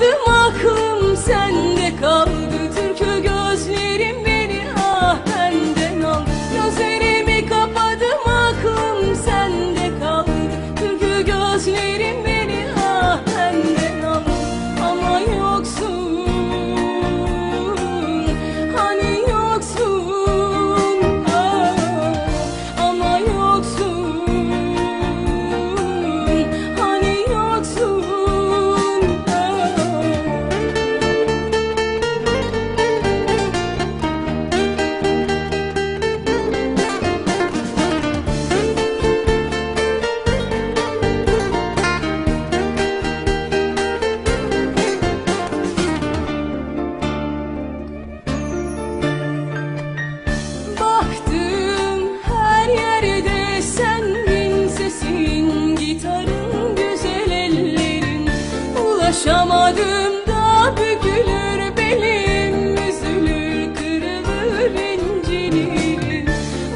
gözüm Konuşamadım da bükülür belim Üzülür kırılır incilir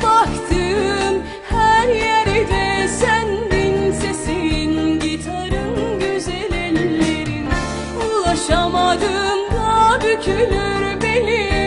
Baktım her yerde sendin Sesin gitarın güzel ellerin. Ulaşamadım da bükülür belim